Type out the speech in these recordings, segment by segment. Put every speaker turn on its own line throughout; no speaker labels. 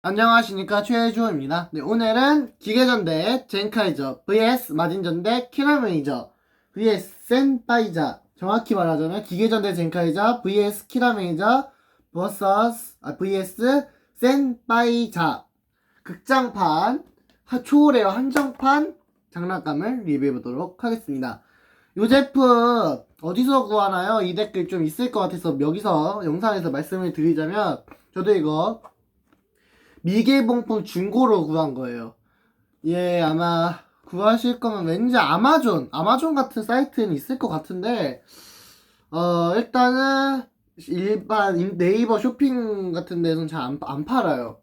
안녕하십니까 최주호입니다. 네, 오늘은 기계전대 젠카이저 vs 마진전대 키라메이저 vs 센파이자 정확히 말하자면 기계전대 젠카이저 vs 키라메이저 vs 아, vs 센파이자 극장판 하- 초레어 한정판 장난감을 리뷰해 보도록 하겠습니다. 이 제품 어디서 구하나요? 이 댓글 좀 있을 것 같아서 여기서 영상에서 말씀을 드리자면 저도 이거 미개봉품 중고로 구한 거예요. 예, 아마 구하실 거면 왠지 아마존, 아마존 같은 사이트는 있을 것 같은데, 어, 일단은 일반 인- 네이버 쇼핑 같은 데서는 잘안 안 팔아요.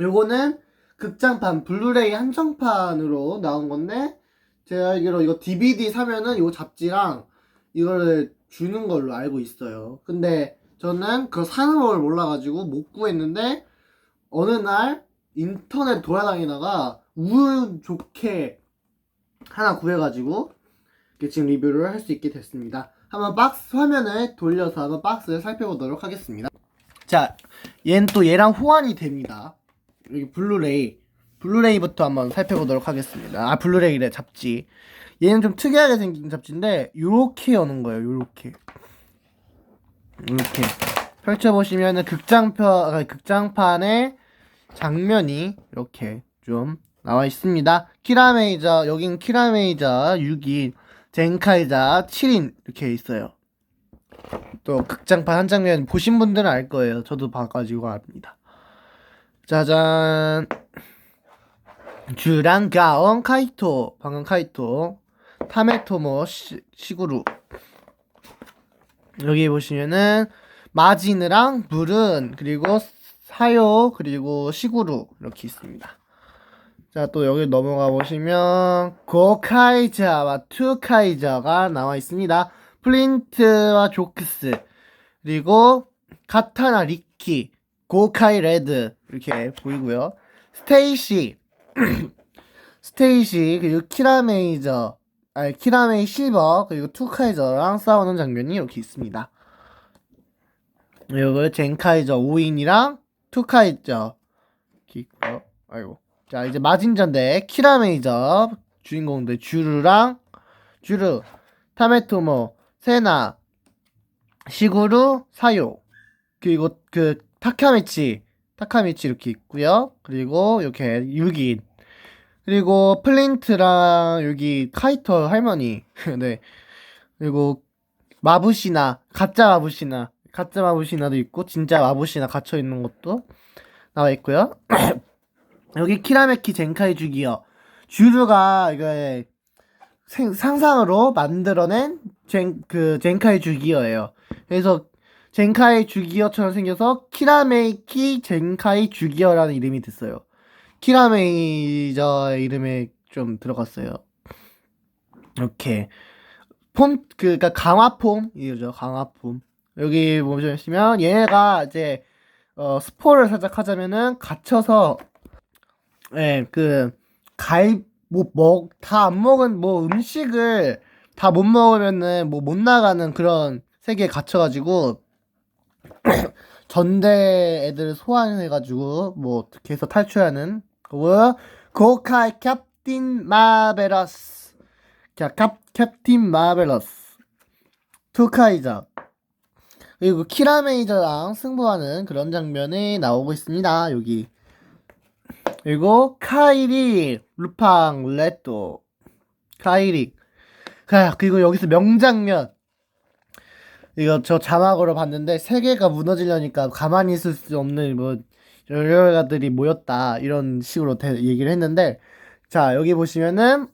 요거는 극장판, 블루레이 한정판으로 나온 건데, 제가 알기로 이거 DVD 사면은 요 잡지랑 이거를 주는 걸로 알고 있어요. 근데 저는 그거 사는 걸 몰라가지고 못 구했는데, 어느 날 인터넷 돌아다니다가 운 좋게 하나 구해가지고 지금 리뷰를 할 수 있게 됐습니다. 한번 박스 화면을 돌려서 한번 박스를 살펴보도록 하겠습니다. 자, 얘는 또 얘랑 호환이 됩니다. 여기 블루레이. 블루레이부터 한번 살펴보도록 하겠습니다. 아, 블루레이래, 잡지. 얘는 좀 특이하게 생긴 잡지인데, 요렇게 여는 거예요, 요렇게. 이렇게. 펼쳐보시면은 극장편, 아, 극장판에 장면이 이렇게 좀 나와 있습니다. 키라메이저, 여긴 키라메이저 6인, 젠카이자 7인 이렇게 있어요. 또 극장판 한 장면 보신 분들은 알 거예요. 저도 봐가지고 압니다. 짜잔. 주랑 가온 카이토, 방금 카이토, 타메토모 시, 시구루. 여기 보시면은 마지느랑 물은 그리고 사요 그리고 시구루 이렇게 있습니다. 자 또 여기 넘어가 보시면 고카이자와 투카이자가 나와 있습니다. 플린트와 조크스 그리고 카타나 리키 고카이 레드 이렇게 보이고요. 스테이시 스테이시 그리고 키라메이저 아니 키라메이 실버 그리고 투카이저랑 싸우는 장면이 이렇게 있습니다. 이거 젠카이저 5인이랑 투카이저 이렇게 있고 아이고. 자 이제 마진전대 키라 메이저 주인공들 주르랑 주르 타메토모 세나 시구루 사요. 그리고 그 타카미치 타카미치 이렇게 있고요. 그리고 이렇게 6인. 그리고 플린트랑 여기 카이토 할머니. 네. 그리고 마부시나 가짜 마부시나 가짜 마부시나도 있고 진짜 마부시나 갇혀 있는 것도 나와 있고요. 여기 키라메키 젠카이 주기어 주류가 생, 상상으로 만들어낸 젠, 그 젠카이 주기어예요. 그래서 젠카이 주기어처럼 생겨서 키라메이키 젠카이 주기어라는 이름이 됐어요. 키라메이저 이름에 좀 들어갔어요. 이렇게 폼 그니까 강화폼 이죠 강화폼 여기 보시면 얘가 이제 어 스포를 살짝 하자면은 갇혀서 예그 갈 뭐먹다 안 먹은 뭐 음식을 다 못 먹으면은 뭐 못 나가는 그런 세계에 갇혀가지고 전대 애들 소환해가지고 뭐 어떻게 해서 탈출하는 그거고요 고카이 캡틴 마베러스. 자, 캡, 캡틴 마벨러스. 투카이저 그리고 키라 메이저랑 승부하는 그런 장면이 나오고 있습니다. 여기. 그리고 카이리 루팡 레또 카이리. 아, 그리고 여기서 명장면. 이거 저 자막으로 봤는데 세계가 무너지려니까 가만히 있을 수 없는 뭐 여러 가들이 모였다. 이런 식으로 대, 얘기를 했는데 자 여기 보시면은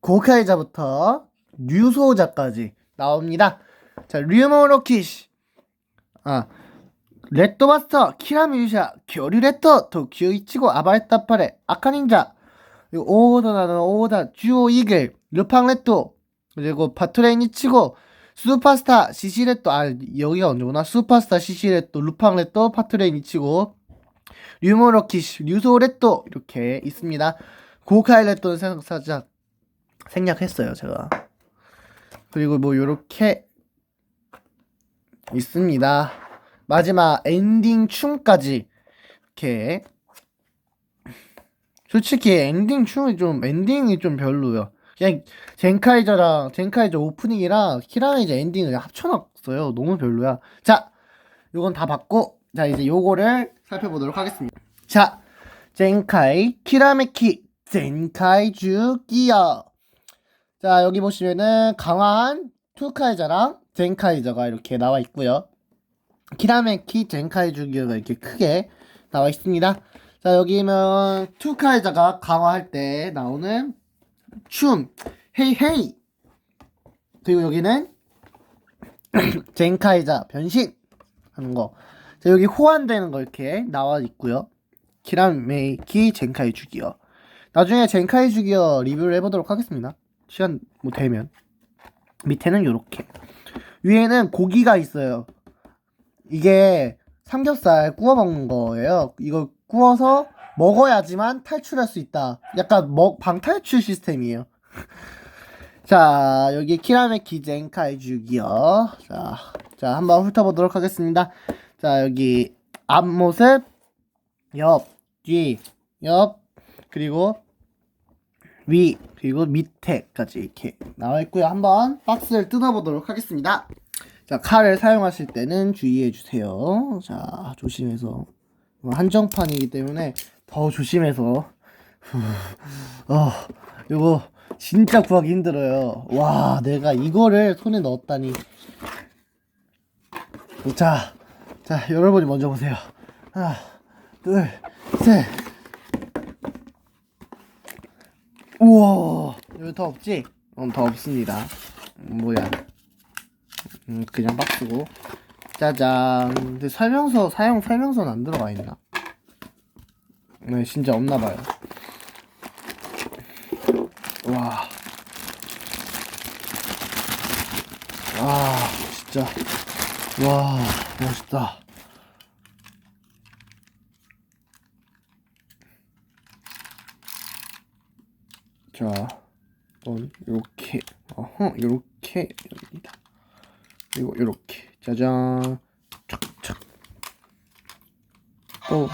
고카이자부터 류소자까지 나옵니다. 자, 류모로키시. 아, 레ッドマスター、キラミューシャ、恐竜レッド、特急1号、暴れたっぱれ、赤忍者、オーダーのオーダー、中央イーグル、ルパンレッド、 그리고 바트레인 1고, 슈퍼스타, 시시レッド, 아, 여기가 언제구나. 슈퍼스타, 시시レッド, 루팡レッド, 파트레인 2고, 류모로키시, 류소レッド, 이렇게 있습니다. 고카이 레ッド는 살짝 생략했어요, 제가. 그리고 뭐 요렇게 있습니다. 마지막 엔딩 춤까지 이렇게 솔직히 엔딩 춤이 좀 엔딩이 좀 별로요. 그냥 젠카이저랑 젠카이저 오프닝이랑 키라메이저 엔딩을 합쳐놨어요. 너무 별로야. 자, 요건 다 봤고 자 이제 요거를 살펴보도록 하겠습니다. 자, 젠카이 키라메키 젠카이주 기어. 자 여기 보시면은 강화한 투카이저랑 젠카이저가 이렇게 나와 있고요. 키라메키 젠카이 주 기어가 이렇게 크게 나와 있습니다. 자 여기는 투카이저가 강화할 때 나오는 춤 헤이 헤이 그리고 여기는 젠카이자 변신 하는 거. 자 여기 호환되는 거 이렇게 나와 있고요. 키라메이키 젠카이 주기어. 나중에 젠카이 주기어 리뷰를 해보도록 하겠습니다. 시간 뭐 되면 밑에는 요렇게 위에는 고기가 있어요. 이게 삼겹살 구워 먹는 거예요. 이거 구워서 먹어야지만 탈출할 수 있다. 약간 먹 방탈출 시스템이에요. 자, 여기 키라메키 젠카이 주기요. 자, 자, 한번 훑어보도록 하겠습니다. 자, 여기 앞모습, 옆, 뒤, 옆, 그리고 위, 그리고 밑에까지 이렇게 나와 있고요. 한번 박스를 뜯어보도록 하겠습니다. 자, 칼을 사용하실 때는 주의해 주세요. 자, 조심해서. 한정판이기 때문에 더 조심해서. 후, 어, 이거 진짜 구하기 힘들어요. 와, 내가 이거를 손에 넣었다니. 자, 자, 여러분이 먼저 보세요. 하나, 둘, 셋. 우와, 여기 더 없지? 어, 더 없습니다. 음, 뭐야. 음, 그냥 박스고. 짜잔. 근데 설명서, 사용 설명서는 안 들어가 있나? 네, 진짜 없나봐요. 와. 와, 진짜. 와, 멋있다. 자, 어, 이렇게, 어허, 이렇게 열립니다. 그리고 이렇게, 짜잔, 착착. 또,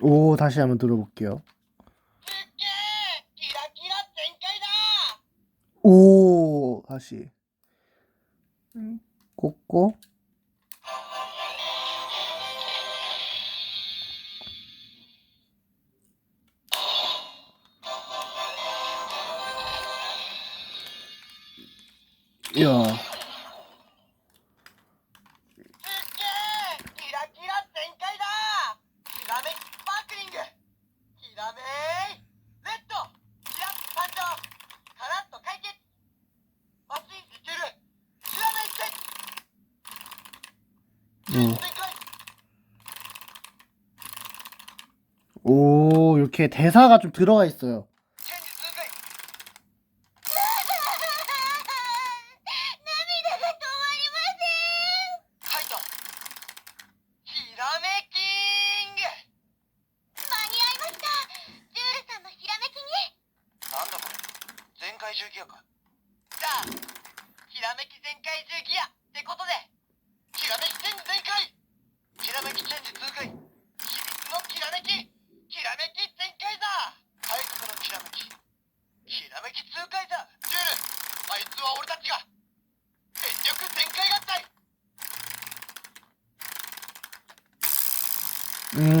오, 다시 한번 들어볼게요. 오, 다시. 음. 꽂고.
開
오, 이렇게 대사가 좀 들어가 있어요.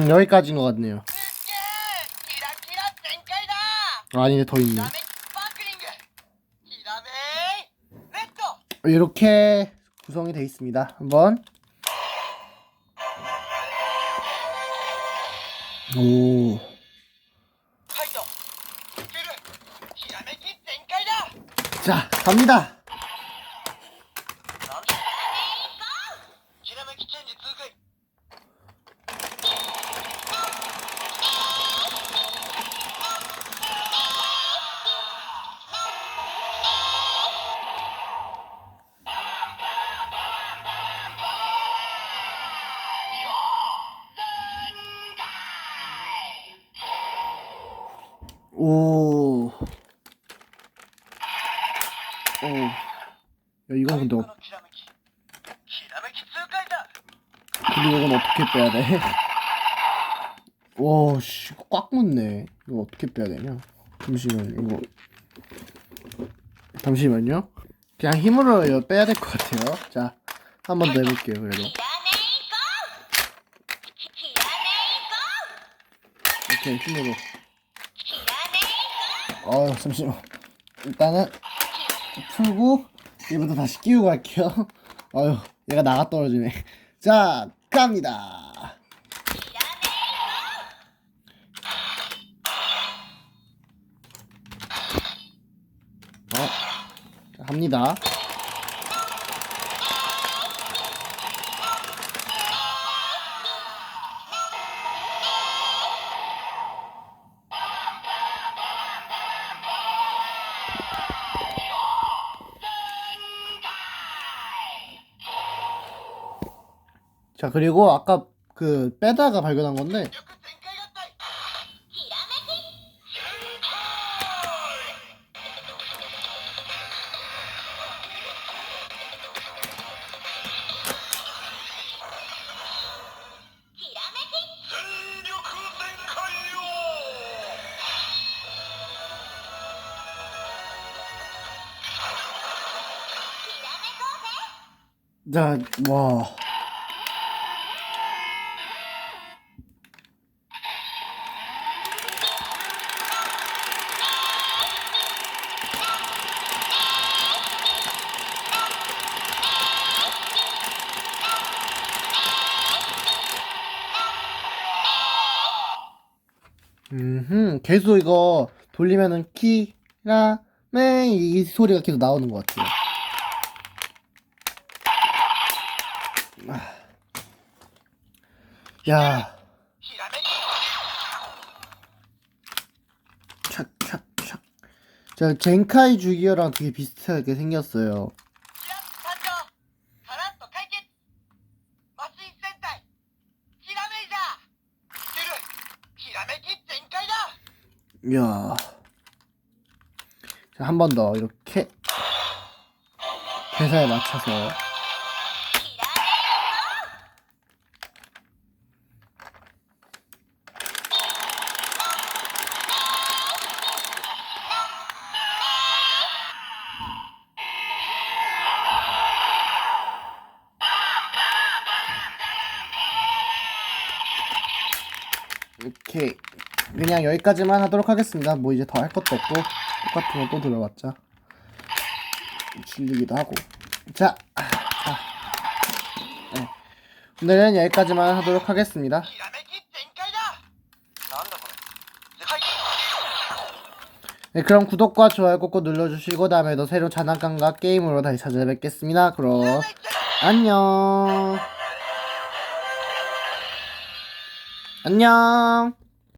여기까지인 것 같네요. 아니네 더 있네 이렇게 구성이 되어 있습니다. 한번. 오. 자, 갑니다. 야 이건 근데
어...
근데 이건 어떻게 빼야 돼? 와, 씨, 꽉 묻네. 이거 어떻게 빼야 되냐? 잠시만, 이거. 잠시만요. 그냥 힘으로 이거 빼야 될 것 같아요. 자, 한 번 더 해볼게요, 그래도. 오케이, 힘으로. 아, 잠시만. 일단은, 풀고, 얘부터 다시 끼우고 갈게요. 아유, 얘가 나가 떨어지네. 자, 갑니다. 어, 갑니다. 자, 그리고 아까 그 빼다가 발견한 건데,
力全
음, 계속 이거 돌리면은 키라메 이, 이 소리가 계속 나오는 것 같아요.
아. 야.
착착착. 자, 젠카이 주기어랑 되게 비슷하게 생겼어요. 이야. 자, 한 번 더 이렇게 회사에 맞춰서 이렇게 그냥 여기까지만 하도록 하겠습니다. 뭐 이제 더 할 것도 없고 똑같은 거 또 들어봤자 질리기도 하고 자, 자. 네. 오늘은 여기까지만 하도록 하겠습니다. 네, 그럼 구독과 좋아요 꼭 눌러주시고 다음에도 새로 장난감과 게임으로 다시 찾아뵙겠습니다. 그럼 안녕 안녕